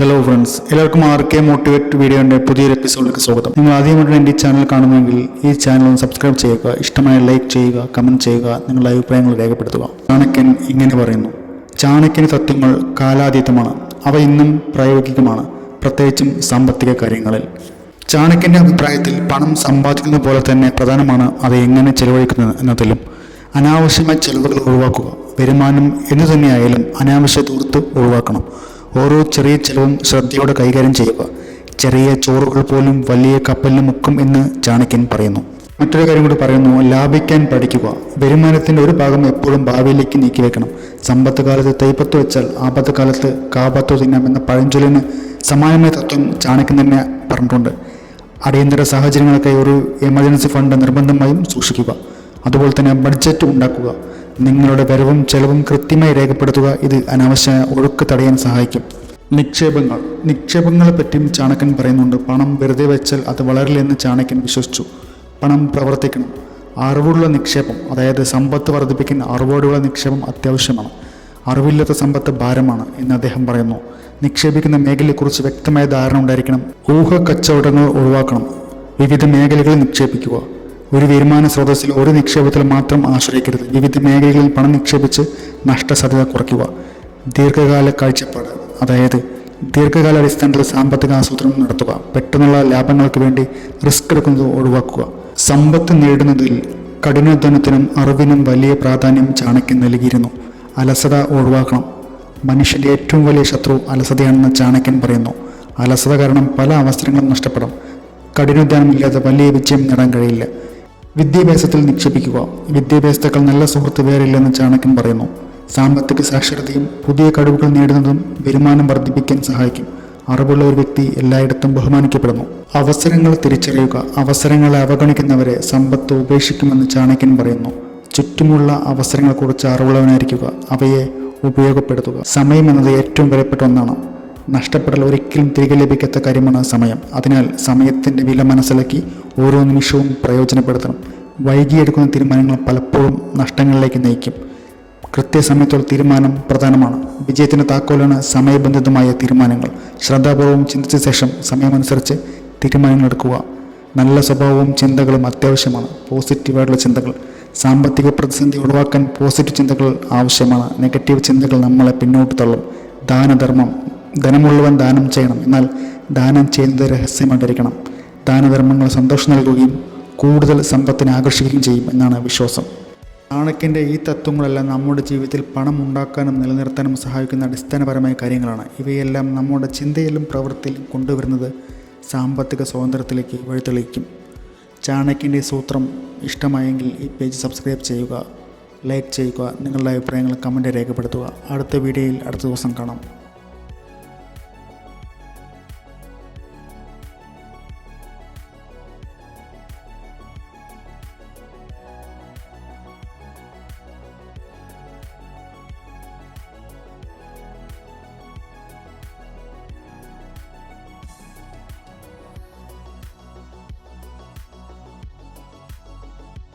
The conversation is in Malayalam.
ഹലോ ഫ്രണ്ട്സ് എല്ലാവർക്കും ആർ കെ മോട്ടിവേറ്റ് വീഡിയോയുടെ പുതിയൊരു എപ്പിസോഡിലേക്ക് സ്വാഗതം. നിങ്ങൾ ആദ്യമായിട്ട് എന്റെ ഈ ചാനൽ കാണുമെങ്കിൽ ഈ ചാനൽ ഒന്ന് സബ്സ്ക്രൈബ് ചെയ്യുക ഇഷ്ടമായ ലൈക്ക് ചെയ്യുക കമന്റ് ചെയ്യുക നിങ്ങളുടെ അഭിപ്രായങ്ങൾ രേഖപ്പെടുത്തുക. ചാണക്യൻ ഇങ്ങനെ പറയുന്നു. ചാണക്യൻ തത്വങ്ങൾ കാലാതീതമാണ്. അവ ഇന്നും പ്രായോഗികമാണ് പ്രത്യേകിച്ചും സാമ്പത്തിക കാര്യങ്ങളിൽ. ചാണക്യന്റെ അഭിപ്രായത്തിൽ പണം സമ്പാദിക്കുന്നത് പോലെ തന്നെ പ്രധാനമാണ് അത് എങ്ങനെ ചെലവഴിക്കുന്നത് എന്നതിലും. അനാവശ്യമായ ചെലവുകൾ ഒഴിവാക്കുക വരുമാനം എന്തു തന്നെയായാലും അനാവശ്യ ദൂരത്ത് ഒഴിവാക്കണം. ഓരോ ചെറിയ ചെലവും ശ്രദ്ധയോടെ കൈകാര്യം ചെയ്യുക. ചെറിയ ചോറുകൾ പോലും വലിയ കപ്പലിന് മുക്കും എന്ന് ചാണക്യൻ പറയുന്നു. മറ്റൊരു കാര്യം കൂടി പറയുന്നു ലാഭിക്കാൻ പഠിക്കുക. വരുമാനത്തിന്റെ ഒരു ഭാഗം എപ്പോഴും ഭാവിയിലേക്ക് നീക്കി വെക്കണം. സമ്പത്ത് കാലത്ത് തൈപ്പത്ത് വെച്ചാൽ ആപത്ത് കാലത്ത് കാപത്തു തിന്നാം എന്ന പഴഞ്ചൊല്ലിന് സമാനമായ തത്വം ചാണക്യൻ തന്നെ പറഞ്ഞിട്ടുണ്ട്. അടിയന്തര സാഹചര്യങ്ങൾക്കായി ഒരു എമർജൻസി ഫണ്ട് നിർബന്ധമായും സൂക്ഷിക്കുക. അതുപോലെ തന്നെ ബഡ്ജറ്റ് ഉണ്ടാക്കുക. നിങ്ങളുടെ വരവും ചെലവും കൃത്യമായി രേഖപ്പെടുത്തുക ഇത് അനാവശ്യ ഒഴുക്ക് തടയാൻ സഹായിക്കും. നിക്ഷേപങ്ങൾ. നിക്ഷേപങ്ങളെ പറ്റിയും ചാണകൻ പറയുന്നുണ്ട് പണം വെറുതെ വെച്ചാൽ അത് വളരില്ലെന്ന് ചാണകൻ വിശ്വസിച്ചു. പണം പ്രവർത്തിക്കണം. അറിവുള്ള നിക്ഷേപം അതായത് സമ്പത്ത് വർദ്ധിപ്പിക്കാൻ അറിവോടുള്ള നിക്ഷേപം അത്യാവശ്യമാണ്. അറിവില്ലാത്ത സമ്പത്ത് ഭാരമാണ് എന്ന് അദ്ദേഹം പറയുന്നു. നിക്ഷേപിക്കുന്ന മേഖലയെക്കുറിച്ച് വ്യക്തമായ ധാരണ ഉണ്ടായിരിക്കണം. ഊഹ കച്ചവടങ്ങൾ ഒഴിവാക്കണം. വിവിധ മേഖലകളിൽ നിക്ഷേപിക്കുക. ഒരു വരുമാന സ്രോതസ്സിൽ ഒരു നിക്ഷേപത്തിൽ മാത്രം ആശ്രയിക്കരുത്. വിവിധ മേഖലകളിൽ പണം നിക്ഷേപിച്ച് നഷ്ടസാധ്യത കുറയ്ക്കുക. ദീർഘകാല കാഴ്ചപ്പാട്. അതായത് ദീർഘകാല അടിസ്ഥാനത്തിൽ സാമ്പത്തിക ആസൂത്രണം നടത്തുക. പെട്ടെന്നുള്ള ലാഭങ്ങൾക്ക് വേണ്ടി റിസ്ക് എടുക്കുന്നത് ഒഴിവാക്കുക. സമ്പത്ത് നേടുന്നതിൽ കഠിനാധ്വാനത്തിനും അറിവിനും വലിയ പ്രാധാന്യം ചാണക്യൻ നൽകിയിരുന്നു. അലസത ഒഴിവാക്കണം. മനുഷ്യന്റെ ഏറ്റവും വലിയ ശത്രു അലസതയാണെന്ന് ചാണക്യൻ പറയുന്നു. അലസത കാരണം പല അവസരങ്ങളും നഷ്ടപ്പെടാം. കഠിനാധ്വാനമില്ലാതെ വലിയ വിജയം നേടാൻ കഴിയില്ല. വിദ്യാഭ്യാസത്തിൽ നിക്ഷേപിക്കുക. വിദ്യാഭ്യാസത്തേക്കാൾ നല്ല സുഹൃത്ത് വേറില്ലെന്ന് ചാണക്യൻ പറയുന്നു. സാമ്പത്തിക സാക്ഷരതയും പുതിയ കഴിവുകൾ നേടുന്നതും വരുമാനം വർദ്ധിപ്പിക്കാൻ സഹായിക്കും. അറിവുള്ള ഒരു വ്യക്തി എല്ലായിടത്തും ബഹുമാനിക്കപ്പെടുന്നു. അവസരങ്ങൾ തിരിച്ചറിയുക അവസരങ്ങളെ അവഗണിക്കുന്നവരെ സമ്പത്ത് ഉപേക്ഷിക്കുമെന്ന് ചാണകൻ പറയുന്നു. ചുറ്റുമുള്ള അവസരങ്ങളെക്കുറിച്ച് അറിവുള്ളവനായിരിക്കുക അവയെ ഉപയോഗപ്പെടുത്തുക. സമയം എന്നത് ഏറ്റവും വിലപ്പെട്ട ഒന്നാണ്. നഷ്ടപ്പെടൽ ഒരിക്കലും തിരികെ ലഭിക്കാത്ത കാര്യമാണ് സമയം. അതിനാൽ സമയത്തിന്റെ വില മനസ്സിലാക്കി ഓരോ നിമിഷവും പ്രയോജനപ്പെടുത്തണം. വൈകിയെടുക്കുന്ന തീരുമാനങ്ങൾ പലപ്പോഴും നഷ്ടങ്ങളിലേക്ക് നയിക്കും. കൃത്യസമയത്തുള്ള തീരുമാനം പ്രധാനമാണ്. വിജയത്തിന് താക്കോലാണ് സമയബന്ധിതമായ തീരുമാനങ്ങൾ. ശ്രദ്ധാപൂർവം ചിന്തിച്ച ശേഷം സമയമനുസരിച്ച് തീരുമാനങ്ങൾ എടുക്കുക. നല്ല സ്വഭാവവും ചിന്തകളും അത്യാവശ്യമാണ്. പോസിറ്റീവായിട്ടുള്ള ചിന്തകൾ. സാമ്പത്തിക പ്രതിസന്ധി ഒഴിവാക്കാൻ പോസിറ്റീവ് ചിന്തകൾ ആവശ്യമാണ്. നെഗറ്റീവ് ചിന്തകൾ നമ്മളെ പിന്നോട്ട് തള്ളും. ദാനധർമ്മം. ധനമുള്ളവൻ ദാനം ചെയ്യണം. എന്നാൽ ദാനം ചെയ്യുന്നത് രഹസ്യമായിട്ടിരിക്കണം. ദാനധർമ്മങ്ങൾ സന്തോഷം നൽകുകയും കൂടുതൽ സമ്പത്തിനെ ആകർഷിക്കുകയും ചെയ്യും എന്നാണ് വിശ്വാസം. ചാണക്യന്റെ ഈ തത്വങ്ങളെല്ലാം നമ്മുടെ ജീവിതത്തിൽ പണം ഉണ്ടാക്കാനും നിലനിർത്താനും സഹായിക്കുന്ന അടിസ്ഥാനപരമായ കാര്യങ്ങളാണ്. ഇവയെല്ലാം നമ്മുടെ ചിന്തയിലും പ്രവൃത്തിയിലും കൊണ്ടുവരുന്നത് സാമ്പത്തിക സ്വാതന്ത്ര്യത്തിലേക്ക് വഴിതെളിയിക്കും ചാണക്യന്റെ സൂത്രം ഇഷ്ടമായെങ്കിൽ ഈ പേജ് സബ്സ്ക്രൈബ് ചെയ്യുക ലൈക്ക് ചെയ്യുക നിങ്ങളുടെ അഭിപ്രായങ്ങൾ കമന്റ് രേഖപ്പെടുത്തുക. അടുത്ത വീഡിയോയിൽ അടുത്ത ദിവസം കാണാം.